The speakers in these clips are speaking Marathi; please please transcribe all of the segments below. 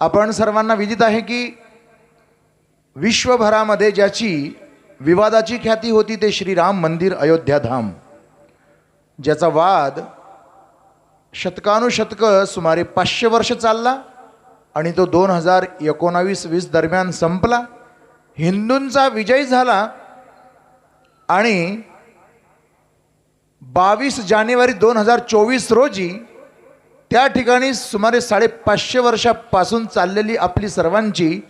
आपण सर्वांना विदित आहे की विश्वभरामध्ये ज्याची विवादाची ख्याती होती ते श्रीराम मंदिर अयोध्याधाम ज्याचा वाद शतकानुशतकं सुमारे पाचशे वर्ष चालला आणि तो दोन हजार एकोणावीस वीस दरम्यान संपला. हिंदूंचा विजय झाला आणि बावीस जानेवारी दोन हजार चोवीस रोजी त्या ठिकाणी सुमारे साडेपाचशे वर्षापासून चाललेली आपली सर्वांची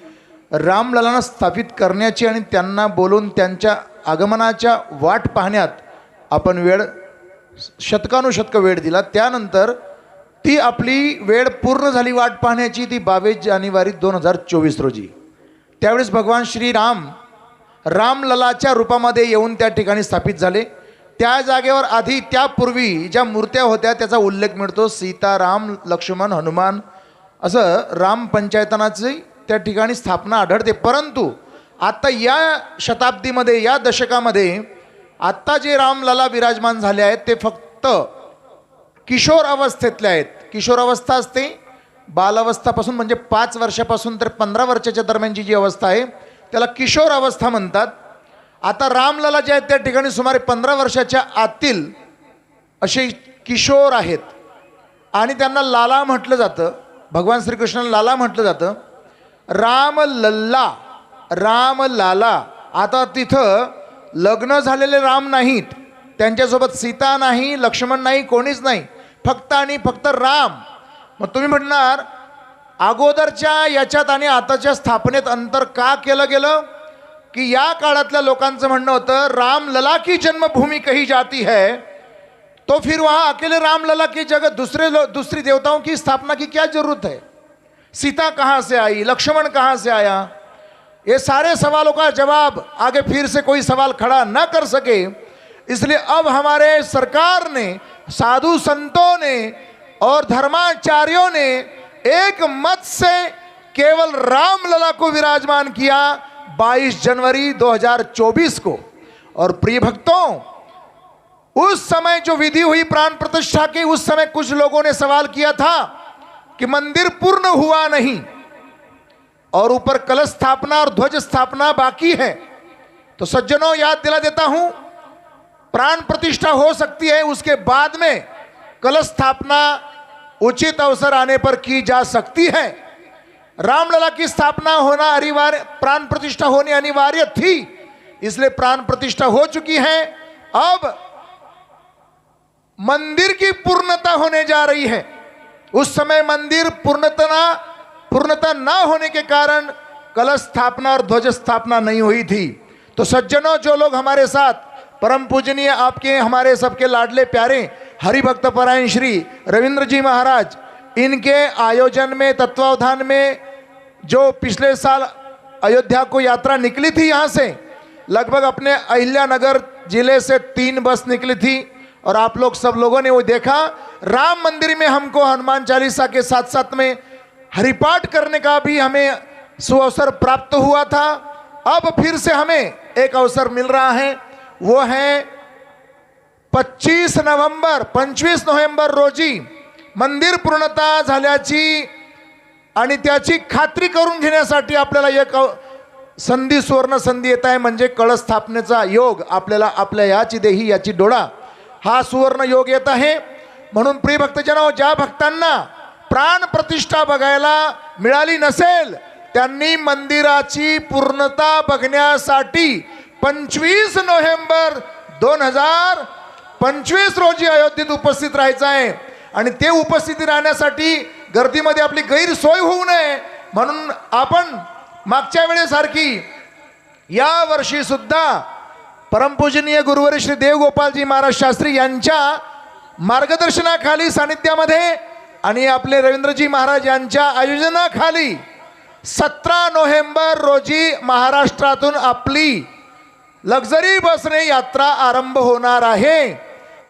रामललांना स्थापित करण्याची आणि त्यांना बोलून त्यांच्या आगमनाच्या वाट पाहण्यात आपण वेळ शतकानुशतक वेळ दिला. त्यानंतर ती आपली वेळ पूर्ण झाली वाट पाहण्याची ती बावीस जानेवारी दोन हजार चोवीस रोजी. त्यावेळेस भगवान श्रीराम रामललाच्या रूपामध्ये येऊन त्या ठिकाणी स्थापित झाले. त्या जागेवर आधी त्यापूर्वी ज्या मूर्त्या होत्या त्याचा उल्लेख मिळतो. सीता राम लक्ष्मण हनुमान. असं राम पंचायतनाची त्या ठिकाणी स्थापना आढळते. परंतु आत्ता या शताब्दीमध्ये या दशकामध्ये आत्ता जे रामलला विराजमान झाले आहेत ते फक्त किशोर अवस्थेतले आहेत. किशोर अवस्था असते बालावस्थापासून म्हणजे पाच वर्षापासून तर पंधरा वर्षाच्या दरम्यानची जी अवस्था आहे त्याला किशोर अवस्था म्हणतात. आता रामलला जे आहेत त्या ठिकाणी सुमारे पंधरा वर्षाच्या आतील असे किशोर आहेत. आणि त्यांना लाला म्हटलं जातं. भगवान श्रीकृष्णाला लाला म्हटलं जातं. राम लल्ला राम लाला आता तिथं लग्न झालेले राम नाहीत. त्यांच्यासोबत सीता नाही लक्ष्मण नाही कोणीच नाही. फक्त आणि फक्त राम. मग तुम्ही म्हणणार अगोदरच्या याच्यात आणि आताच्या स्थापनेत अंतर का केलं गेलं? की या काळातल्या लोकांचं म्हणणं होतं, राम लला की जन्मभूमी कही जाती है तो फिर वहाँ अकेले राम लला की जगह दूसरे दूसरी देवताओं की स्थापना की क्या ज़रूरत है? सीता कहाँ से आई? लक्ष्मण कहाँ से आया? ये सारे सवालों का जवाब आगे फिर से कोई सवाल खड़ा ना कर सके। इसलिए अब हमारे सरकार ने, साधु संतों ने और धर्माचार्यों ने एक मत से केवल रामलला को विराजमान किया। 22 जनवरी 2024 को। और प्रिय भक्तों, उस समय जो विधि हुई प्राण प्रतिष्ठा की, उस समय कुछ लोगों ने सवाल किया था कि मंदिर पूर्ण हुआ नहीं और ऊपर कलश स्थापना और ध्वज स्थापना बाकी है। तो सज्जनों, याद दिला देता हूँ, प्राण प्रतिष्ठा हो सकती है, उसके बाद में कलश स्थापना उचित अवसर आने पर की जा सकती है। रामलला की स्थापना होना अनिवार्य, प्राण प्रतिष्ठा होनी अनिवार्य थी, इसलिए प्राण प्रतिष्ठा हो चुकी है। अब मंदिर की पूर्णता होने जा रही है। उस समय मंदिर पूर्णता पूर्णता ना होने के कारण कलश स्थापना और ध्वज स्थापना नहीं हुई थी। तो सज्जनों, जो लोग हमारे साथ, परम पूजनीय आपके हमारे सबके लाडले प्यारे, हरिभक्त परायण श्री रविंद्र जी महाराज, इनके आयोजन में, तत्वावधान में जो पिछले साल अयोध्या को यात्रा निकली थी यहाँ से, लगभग अपने अहिल्यानगर ज़िले से तीन बस निकली थी और आप लोग सब लोगों ने वो देखा। राम मंदिर में हमको हनुमान चालीसा के साथ साथ में हरिपाठ करने का भी हमें सुअवसर प्राप्त हुआ था। अब फिर से हमें एक अवसर मिल रहा है, वो है 25 नोव्हेंबर पंचवीस नोव्हेंबर रोजी मंदिर पूर्णता आणि त्याची खात्री करून घेण्यासाठी आपल्याला एक संधी सुवर्ण संधी येत आहे म्हणजे कळस स्थापनेचा योग आपल्याला आपल्या याची देही याची डोळा हा सुवर्ण योग येत आहे. म्हणून प्रिय भक्तजनो ज्या भक्तांना प्राण प्रतिष्ठा बघायला मिळाली नसेल त्यांनी मंदिराची पूर्णता बघण्यासाठी पंचवीस नोव्हेंबर दोन हजार पंचवीस रोजी अयोध्येत उपस्थित राहायचं आहे. आणि ते उपस्थिती राहण्यासाठी गर्दीमध्ये आपली गैरसोय होऊ नये. म्हणून आपण मागच्या वेळेसारखी या वर्षी सुद्धा परमपूजनीय गुरुवर श्री देवगोपालजी महाराज शास्त्री यांच्या मार्गदर्शनाखाली सानिध्यामध्ये आणि आपले रवींद्रजी महाराज यांच्या आयोजनाखाली सतरा नोव्हेंबर रोजी महाराष्ट्रातून आपली लक्झरी बसने यात्रा आरंभ होणार आहे.